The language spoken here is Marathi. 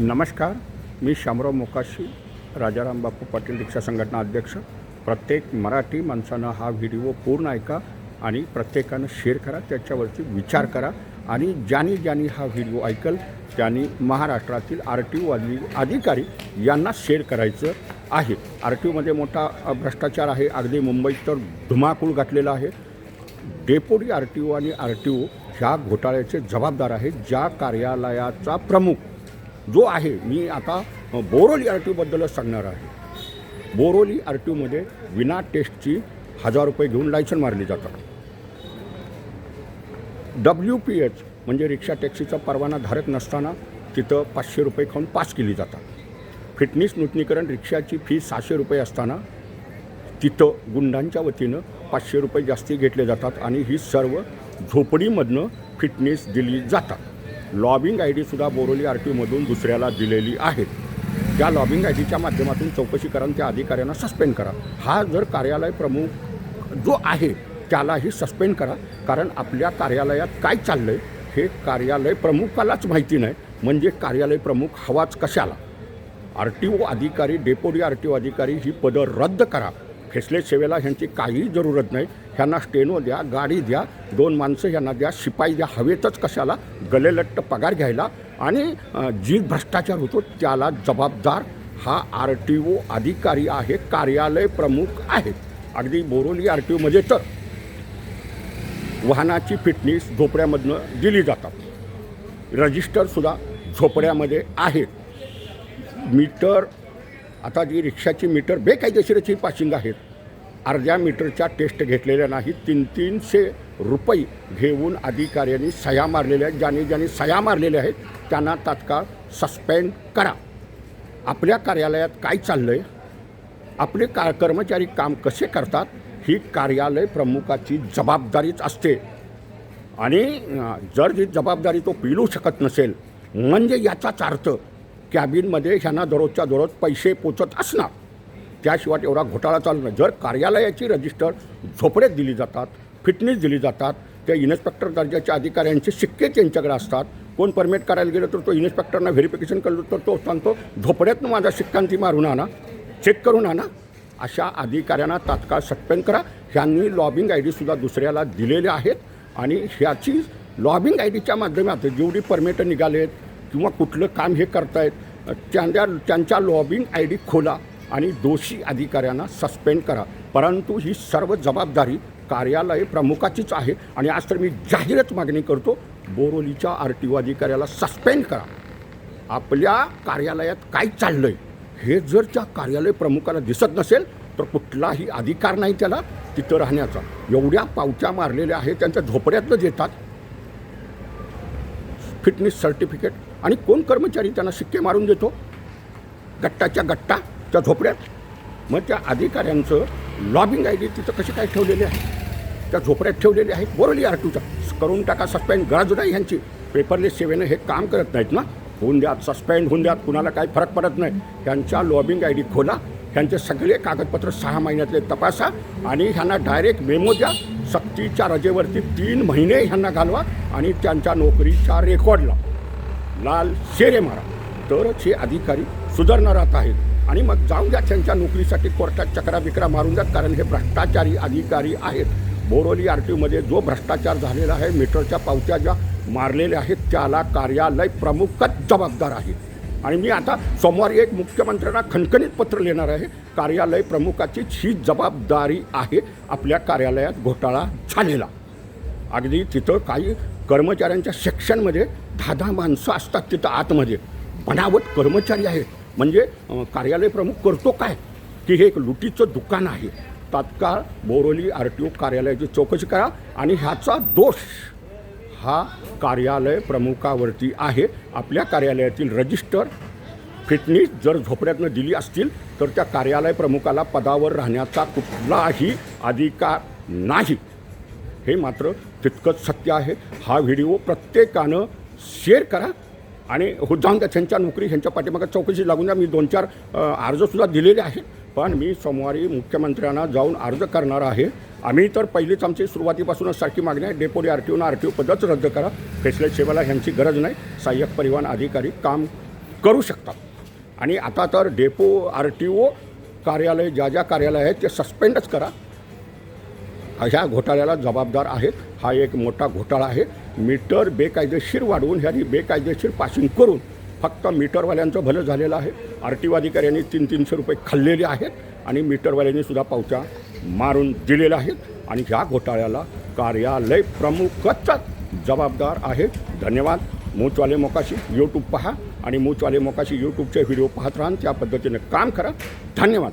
नमस्कार मी शामराव मोकाशी राजाराम बापू पाटील रिक्षा संघटना अध्यक्ष. प्रत्येक मराठी माणसानं हा व्हिडिओ पूर्ण ऐका आणि प्रत्येकानं शेअर करा त्याच्यावरती विचार करा आणि ज्यांनी ज्यांनी हा व्हिडिओ ऐकल त्यांनी महाराष्ट्रातील आर टी ओ अधिकारी यांना शेअर करायचं आहे. आर टी ओमध्ये मोठा भ्रष्टाचार आहे. अगदी मुंबईत तर धुमाकूळ घातलेला आहे. डेपोडी आर टी ओ आणि आर टी ओ ह्या घोटाळ्याचे जबाबदार आहेत. ज्या कार्यालयाचा प्रमुख जो आहे मी आता बोरोली आर टी ओबद्दलच सांगणार आहे. बोरोली आर टी ओमध्ये विना टेस्टची हजार रुपये घेऊन लायसन मारली जातात. डब्ल्यू पी एच म्हणजे रिक्षा टॅक्सीचा परवाना धारक नसताना तिथं पाचशे रुपये खाऊन पास केली जातात. फिटनेस नूतनीकरण रिक्षाची फी सहाशे रुपये असताना तिथं गुंडांच्या वतीनं पाचशे रुपये जास्ती घेतले जातात आणि ही सर्व झोपडीमधनं फिटनेस दिली जातात. लॉबिंग आय डीसुद्धा बोरोली आर टीमधून दुसऱ्याला दिलेली आहेत त्या लॉबिंग आय डीच्या माध्यमातून चौकशी करा त्या अधिकाऱ्यांना सस्पेंड करा. हा जर कार्यालय प्रमुख जो आहे त्यालाही सस्पेंड करा. कारण आपल्या कार्यालयात काय चाललं आहे हे कार्यालय प्रमुखालाच माहिती नाही. म्हणजे कार्यालय प्रमुख हवाच कशाला? आर टी ओ अधिकारी डेपोटी आर टी ओ अधिकारी ही पदं रद्द करा. फेसलेस सेवेला ह्यांची काही जरूरत नाही. ह्यांना स्टेनो द्या गाडी द्या दोन माणसं ह्यांना द्या शिपाई द्या हवेतच कशाला गलेलट्ट पगार घ्यायला आणि जी भ्रष्टाचार होतो त्याला जबाबदार हा आर टी ओ अधिकारी आहे कार्यालय प्रमुख आहे. अगदी बोरोली आर टी ओमध्ये तर वाहनाची फिटनेस झोपड्यामधनं दिली जातात. रजिस्टरसुद्धा झोपड्यामध्ये आहेत मीटर आता जी रिक्षाची मीटर बेकायदेशीरची पासिंग आहेत अर्ध्या मीटरच्या टेस्ट घेतलेल्या नाहीत. तीन तीनशे रुपये घेऊन अधिकाऱ्यांनी सह्या मारलेल्या आहेत. ज्याने ज्यांनी सह्या मारलेल्या आहेत त्यांना तात्काळ सस्पेंड करा. आपल्या कार्यालयात काय चाललं आहे आपले का कर्मचारी काम कसे करतात? ही कार्यालय प्रमुखाची जबाबदारीच असते. आणि जर जी जबाबदारी तो पिलू शकत नसेल म्हणजे याचाच अर्थ कॅबिनमध्ये ह्यांना दररोजच्या दररोज पैसे पोचत असणार. त्याशिवाय एवढा घोटाळा चालू नाही. जर कार्यालयाची रजिस्टर झोपड्यात दिली जातात फिटनेस दिली जातात त्या इन्स्पेक्टर दर्जाच्या अधिकाऱ्यांचे शिक्के त्यांच्याकडे असतात कोण परमिट करायला गेलं तर तो इन्स्पेक्टरना व्हेरिफिकेशन केलं तर तो सांगतो झोपड्यातनं माझा शिक्कांती मारून आणा चेक करून आणा. अशा अधिकाऱ्यांना तात्काळ सस्पेंड करा. ह्यांनी लॉबिंग आय डीसुद्धा दुसऱ्याला दिलेले आहेत आणि ह्याची लॉबिंग आय डीच्या माध्यमातून जेवढी परमिटं निघालेत किंवा कुठलं काम हे करतायत त्यांच्या त्यांच्या लॉबिंग आय डी खोला. आणि दोषी अधिकाऱ्यांना सस्पेंड करा. परंतु ही सर्व जबाबदारी कार्यालय प्रमुखाचीच आहे आणि आज तर मी जाहीरच मागणी करतो बोरोलीच्या आर टी ओ अधिकाऱ्याला सस्पेंड करा. आपल्या कार्यालयात काय चाललं आहे हे जर त्या कार्यालय प्रमुखाला दिसत नसेल तर कुठलाही अधिकार नाही त्याला तिथं राहण्याचा. एवढ्या पावत्या मारलेल्या आहेत त्यांच्या झोपड्यातनं देतात. फिटनेस सर्टिफिकेट आणि कोण कर्मचारी त्यांना शिक्के मारून देतो? गट्टाच्या गट्टा. त्या झोपड्यात. मग त्या अधिकाऱ्यांचं लॉबिंग आय डी तिथं कशी काय ठेवलेले आहे? त्या झोपड्यात ठेवलेले आहेत बोरली आर टूचा करून टाका सस्पेंड गरज नाही ह्यांची. पेपरलेस सेवेनं हे काम करत नाहीत ना? होऊन द्यात सस्पेंड होऊन द्यात कुणाला काही फरक पडत नाही. ह्यांच्या लॉबिंग आय डी खोला ह्यांचे सगळे कागदपत्र सहा महिन्यातले तपासा आणि ह्यांना डायरेक्ट मेमो द्या. सक्तीच्या रजेवरती तीन महिने ह्यांना घालवा आणि त्यांच्या नोकरीच्या रेकॉर्डला लाल शेरे मारा. तरच हे अधिकारी सुधारणारात आहेत. आणि मग जाऊन द्या त्यांच्या नोकरीसाठी कोर्टात चक्रा बिकरा मारून द्या कारण हे भ्रष्टाचारी अधिकारी आहेत. बोरोली आर टीमध्ये जो भ्रष्टाचार झालेला आहे मीटरच्या पावत्या ज्या मारलेल्या आहेत त्याला कार्यालय प्रमुखच जबाबदार आहे. आणि मी आता सोमवारी एक मुख्यमंत्र्यांना खणखणीत पत्र लिहिणार आहे कार्यालय प्रमुखाचीच ही जबाबदारी आहे आपल्या कार्यालयात घोटाळा झालेला. अगदी तिथं काही कर्मचाऱ्यांच्या सेक्शनमध्ये दहा दहा माणसं असतात तिथं आतमध्ये. बनावट कर्मचारी आहेत म्हणजे कार्यालय प्रमुख करतो काय? की हे एक लुटीचं दुकान आहे. तात्काळ बोरोली आर टी ओ कार्यालयाची चौकशी करा आणि ह्याचा दोष हा कार्यालय प्रमुखावरती आहे. आपल्या कार्यालयातील रजिस्टर फिटनेस जर झोपड्यातनं दिली असतील तर त्या कार्यालय प्रमुखाला पदावर राहण्याचा कुठलाही अधिकार नाही. हे मात्र तितकंच सत्य आहे. हा व्हिडिओ प्रत्येकानं शेअर करा. आणि हुद्दाम जाऊन त्या त्यांच्या नोकरी ह्यांच्या पाठीमागं चौकशी लागून द्या. मी दोन चार अर्जसुद्धा दिलेले आहेत. पण मी सोमवारी मुख्यमंत्र्यांना जाऊन अर्ज करणार आहे. आम्ही तर पहिलीच आमची सुरुवातीपासूनच सारखी मागणी आहे. डेपोरी आर टी ओनं आर टी ओ पदच रद्द करा. फेसलेस सेवेला ह्यांची गरज नाही. सहाय्यक परिवहन अधिकारी काम करू शकतात. आणि आता तर डेपो आर टी ओ कार्यालय ज्या ज्या कार्यालय आहेत ते सस्पेंडच करा. ह्या घोटाळ्याला जबाबदार आहेत. हा एक मोठा घोटाळा आहे. मीटर बेकायदेशीर वाढवून ह्यानी बेकायदेशीर पासिंग करून फक्त मीटरवाल्यांचं भलं झालेलं आहे. आर टी ओ अधिकाऱ्यांनी तीन तीनशे रुपये खाल्लेले आहेत आणि मीटरवाल्यांनी सुद्धा पावत्या मारून दिलेल्या आहेत आणि ह्या घोटाळ्याला कार्यालय प्रमुखच जबाबदार आहे. धन्यवाद. मूचवाले मोकाशी यूट्यूब पहा आणि मूचवाले मोकाशी यूट्यूबचे व्हिडिओ पाहत राहा त्या पद्धतीने काम करा. धन्यवाद.